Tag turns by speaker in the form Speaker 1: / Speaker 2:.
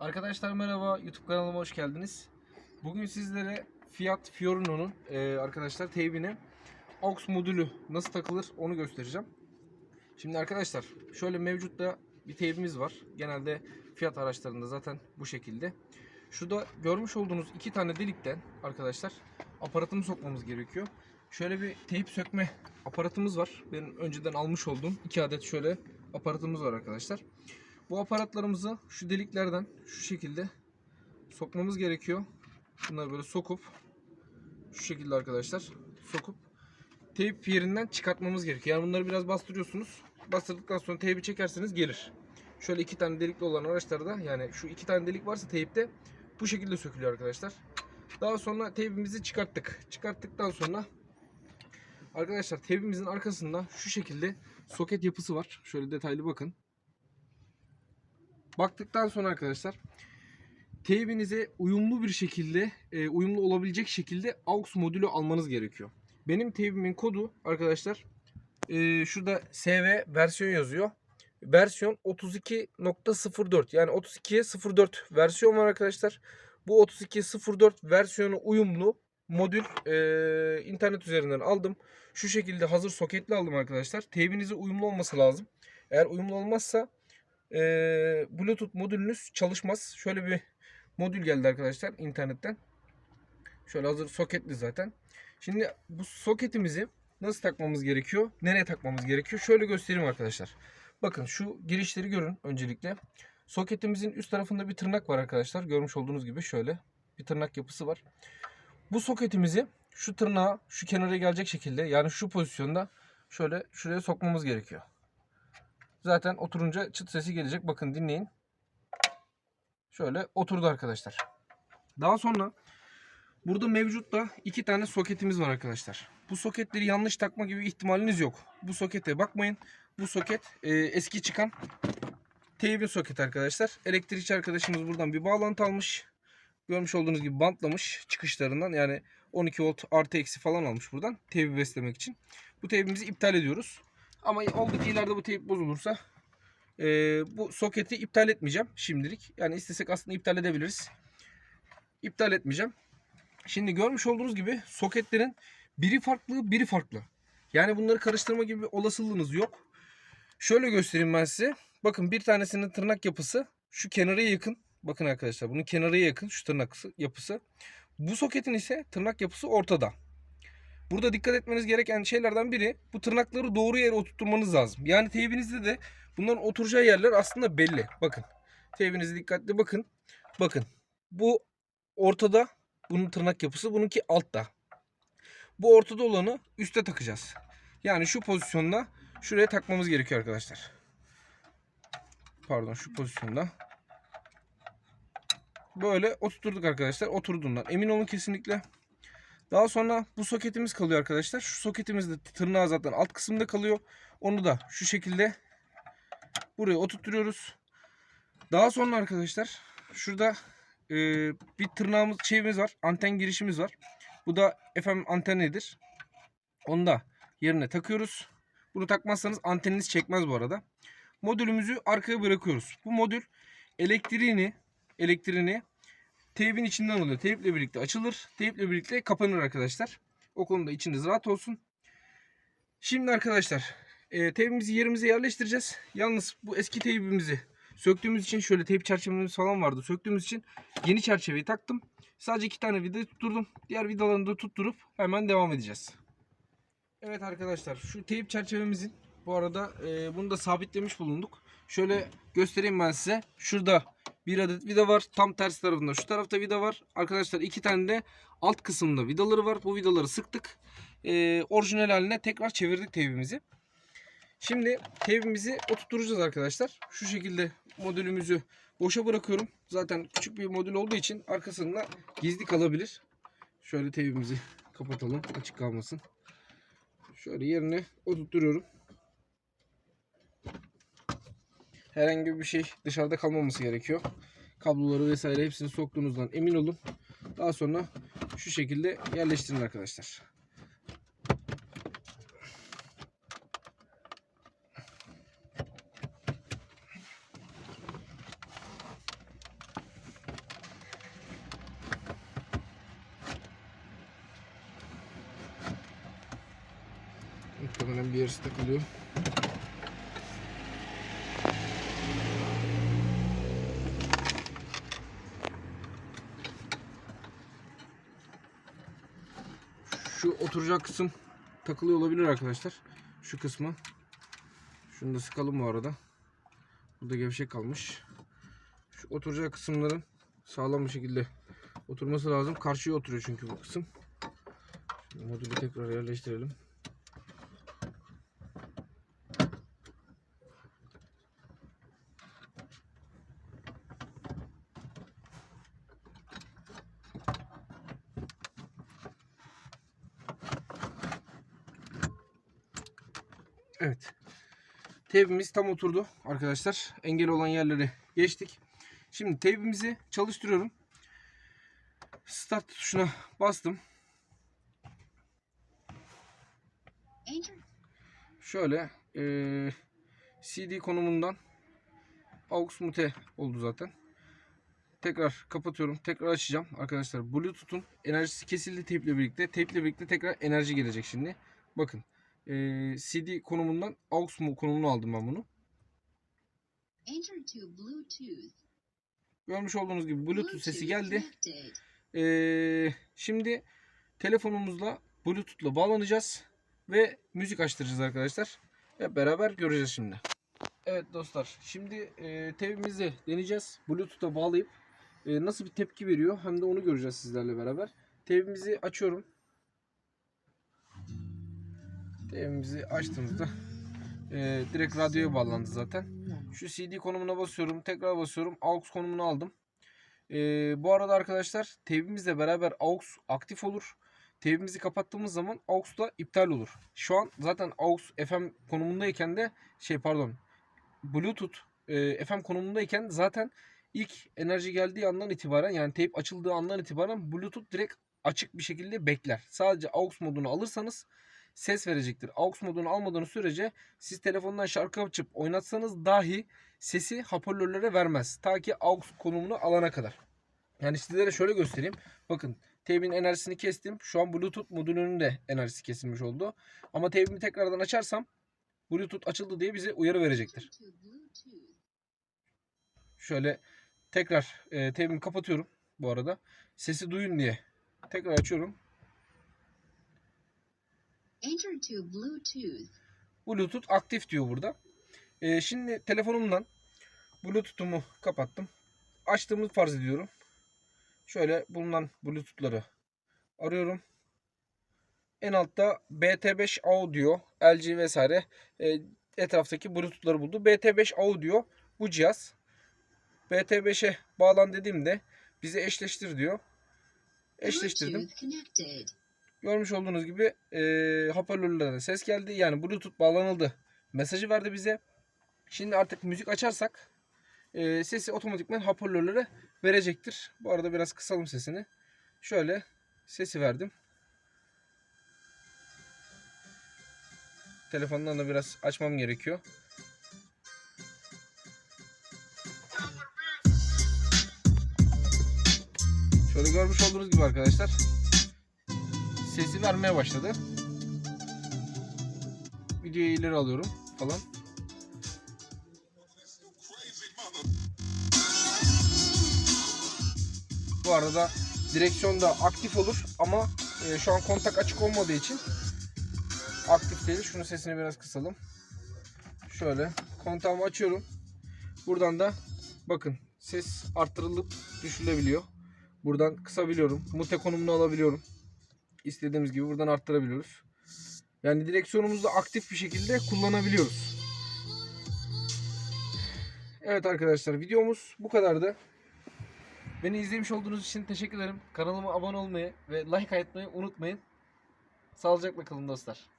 Speaker 1: Arkadaşlar merhaba, YouTube kanalıma hoş geldiniz. Bugün sizlere Fiat Fiorino'nun e, arkadaşlar teybine AUX modülü nasıl takılır onu göstereceğim. Şimdi arkadaşlar şöyle mevcutta bir teybimiz var. Genelde Fiat araçlarında zaten bu şekilde. Şurada görmüş olduğunuz iki tane delikten arkadaşlar aparatımı sokmamız gerekiyor. Şöyle bir teyip sökme aparatımız var. Benim önceden almış olduğum iki adet şöyle aparatımız var arkadaşlar. Bu aparatlarımızı şu deliklerden şu şekilde sokmamız gerekiyor. Bunları böyle sokup şu şekilde arkadaşlar sokup teyp yerinden çıkartmamız gerekiyor. Yani bunları biraz bastırıyorsunuz. Bastırdıktan sonra teybi çekerseniz gelir. Şöyle iki tane delikli olan araçlarda yani şu iki tane delik varsa teypte bu şekilde sökülüyor arkadaşlar. Daha sonra teybimizi çıkarttık. Çıkarttıktan sonra arkadaşlar teybimizin arkasında şu şekilde soket yapısı var. Şöyle detaylı bakın. Baktıktan sonra arkadaşlar teybinize uyumlu bir şekilde, e, uyumlu olabilecek şekilde AUX modülü almanız gerekiyor. Benim teybimin kodu arkadaşlar e, şurada SV versiyon yazıyor. Versiyon 32.04 yani 32'ye 04 versiyon var arkadaşlar. Bu 32.04 versiyonu uyumlu modül e, internet üzerinden aldım. Şu şekilde hazır soketli aldım arkadaşlar. Teybinize uyumlu olması lazım. Eğer uyumlu olmazsa e, Bluetooth modülünüz çalışmaz. Şöyle bir modül geldi arkadaşlar internetten. Şöyle hazır soketli zaten. Şimdi bu soketimizi nasıl takmamız gerekiyor? Nereye takmamız gerekiyor? Şöyle göstereyim arkadaşlar. Bakın şu girişleri görün öncelikle. Soketimizin üst tarafında bir tırnak var arkadaşlar. Görmüş olduğunuz gibi şöyle bir tırnak yapısı var. Bu soketimizi şu tırnağa şu kenara gelecek şekilde yani şu pozisyonda şöyle şuraya sokmamız gerekiyor. Zaten oturunca çıt sesi gelecek. Bakın dinleyin. Şöyle oturdu arkadaşlar. Daha sonra burada mevcut da iki tane soketimiz var arkadaşlar. Bu soketleri yanlış takma gibi ihtimaliniz yok. Bu sokete bakmayın. Bu soket e, eski çıkan teybin soket arkadaşlar. Elektrikçi arkadaşımız buradan bir bağlantı almış. Görmüş olduğunuz gibi bantlamış çıkışlarından. Yani 12 volt artı eksi falan almış buradan. Teybi beslemek için. Bu teybimizi iptal ediyoruz. Ama oldu ki ileride bu teyp bozulursa e, bu soketi iptal etmeyeceğim şimdilik. Yani istesek aslında iptal edebiliriz. İptal etmeyeceğim. Şimdi görmüş olduğunuz gibi soketlerin biri farklı biri farklı. Yani bunları karıştırma gibi olasılığınız yok. Şöyle göstereyim ben size. Bakın bir tanesinin tırnak yapısı şu kenara yakın. Bakın arkadaşlar bunun kenara yakın şu tırnak yapısı. Bu soketin ise tırnak yapısı ortada. Burada dikkat etmeniz gereken şeylerden biri bu tırnakları doğru yere oturtmanız lazım. Yani teybinizde de bunların oturacağı yerler aslında belli. Bakın teybinize dikkatli bakın. Bakın bu ortada bunun tırnak yapısı bununki altta. Bu ortada olanı üste takacağız. Yani şu pozisyonda şuraya takmamız gerekiyor arkadaşlar. Pardon şu pozisyonda. Böyle oturturduk arkadaşlar. Oturduğundan emin olun kesinlikle. Daha sonra bu soketimiz kalıyor arkadaşlar. Şu soketimiz de tırnağı zaten alt kısımda kalıyor. Onu da şu şekilde buraya oturtuyoruz. Daha sonra arkadaşlar şurada e, bir tırnağımız şeyimiz var. Anten girişimiz var. Bu da FM antenidir. Onu da yerine takıyoruz. Bunu takmazsanız anteniniz çekmez bu arada. Modülümüzü arkaya bırakıyoruz. Bu modül elektriğini elektriğini teybin içinden alıyor. Teyple birlikte açılır. Teyple birlikte kapanır arkadaşlar. O konuda içiniz rahat olsun. Şimdi arkadaşlar e, teybimizi yerimize yerleştireceğiz. Yalnız bu eski teybimizi söktüğümüz için şöyle teyp çerçevemiz falan vardı. Söktüğümüz için yeni çerçeveyi taktım. Sadece iki tane vida tutturdum. Diğer vidalarını da tutturup hemen devam edeceğiz. Evet arkadaşlar şu teyp çerçevemizin bu arada e, bunu da sabitlemiş bulunduk. Şöyle göstereyim ben size. Şurada bir adet vida var. Tam ters tarafında. Şu tarafta vida var. Arkadaşlar iki tane de alt kısımda vidaları var. Bu vidaları sıktık. E, orijinal haline tekrar çevirdik teybimizi. Şimdi teybimizi oturtacağız arkadaşlar. Şu şekilde modülümüzü boşa bırakıyorum. Zaten küçük bir modül olduğu için arkasında gizli kalabilir. Şöyle teybimizi kapatalım. Açık kalmasın. Şöyle yerine oturtuyorum. herhangi bir şey dışarıda kalmaması gerekiyor. Kabloları vesaire hepsini soktuğunuzdan emin olun. Daha sonra şu şekilde yerleştirin arkadaşlar. Muhtemelen bir yarısı takılıyor. Oturacak kısım takılıyor olabilir arkadaşlar. Şu kısmı. Şunu da sıkalım bu arada. Burada gevşek kalmış. Şu oturacak kısımların sağlam bir şekilde oturması lazım. Karşıya oturuyor çünkü bu kısım. Şimdi modülü tekrar yerleştirelim. Evet. Teybimiz tam oturdu arkadaşlar. Engel olan yerleri geçtik. Şimdi teybimizi çalıştırıyorum. Start tuşuna bastım. Şöyle eee, CD konumundan aux mute oldu zaten. Tekrar kapatıyorum. Tekrar açacağım. Arkadaşlar Bluetooth'un enerjisi kesildi teyple birlikte. Teyple birlikte tekrar enerji gelecek şimdi. Bakın. Eee, CD konumundan aux mu konumunu aldım ben bunu.
Speaker 2: Enter to Bluetooth.
Speaker 1: Görmüş olduğunuz gibi Bluetooth sesi geldi. Ee, şimdi telefonumuzla Bluetooth'la bağlanacağız ve müzik açtıracağız arkadaşlar. Hep beraber göreceğiz şimdi. Evet dostlar, şimdi e, tevimizi deneyeceğiz. Bluetooth'a bağlayıp e, nasıl bir tepki veriyor hem de onu göreceğiz sizlerle beraber. Tevimizi açıyorum. Tevimizi açtığımızda e, direkt radyoya bağlandı zaten. Şu CD konumuna basıyorum, tekrar basıyorum. AUX konumunu aldım. Ee, bu arada arkadaşlar teybimizle beraber AUX aktif olur. Teybimizi kapattığımız zaman AUX da iptal olur. Şu an zaten AUX FM konumundayken de şey pardon Bluetooth e, FM konumundayken zaten ilk enerji geldiği andan itibaren yani teyp açıldığı andan itibaren Bluetooth direkt açık bir şekilde bekler. Sadece AUX modunu alırsanız ses verecektir. AUX modunu almadığınız sürece siz telefondan şarkı açıp oynatsanız dahi sesi hoparlörlere vermez. Ta ki AUX konumunu alana kadar. Yani sizlere şöyle göstereyim. Bakın teybin enerjisini kestim. Şu an Bluetooth modülünün de enerjisi kesilmiş oldu. Ama teybimi tekrardan açarsam Bluetooth açıldı diye bize uyarı verecektir. Şöyle tekrar e, teybimi kapatıyorum bu arada. Sesi duyun diye. Tekrar açıyorum.
Speaker 2: Enter to Bluetooth.
Speaker 1: Bluetooth aktif diyor burada. Ee, şimdi telefonumdan Bluetooth'umu kapattım. Açtığımı farz ediyorum. Şöyle bulunan Bluetooth'ları arıyorum. En altta BT5 Audio, LG vesaire e, etraftaki Bluetooth'ları buldu. BT5 Audio bu cihaz. BT5'e bağlan dediğimde bize eşleştir diyor. Eşleştirdim. Görmüş olduğunuz gibi e, hoparlörlerden ses geldi. Yani Bluetooth bağlanıldı. Mesajı verdi bize. Şimdi artık müzik açarsak e, sesi otomatikman hoparlörlere verecektir. Bu arada biraz kısalım sesini. Şöyle sesi verdim. Telefondan da biraz açmam gerekiyor. Şöyle görmüş olduğunuz gibi arkadaşlar sesi vermeye başladı. Videoyu ileri alıyorum falan. Bu arada direksiyon da aktif olur ama e, şu an kontak açık olmadığı için aktif değil. Şunun sesini biraz kısalım. Şöyle kontağımı açıyorum. Buradan da bakın ses arttırılıp düşürülebiliyor. Buradan kısabiliyorum. Mute konumunu alabiliyorum istediğimiz gibi buradan arttırabiliyoruz. Yani direksiyonumuzu da aktif bir şekilde kullanabiliyoruz. Evet arkadaşlar videomuz bu kadardı. Beni izlemiş olduğunuz için teşekkür ederim. Kanalıma abone olmayı ve like atmayı unutmayın. Sağlıcakla kalın dostlar.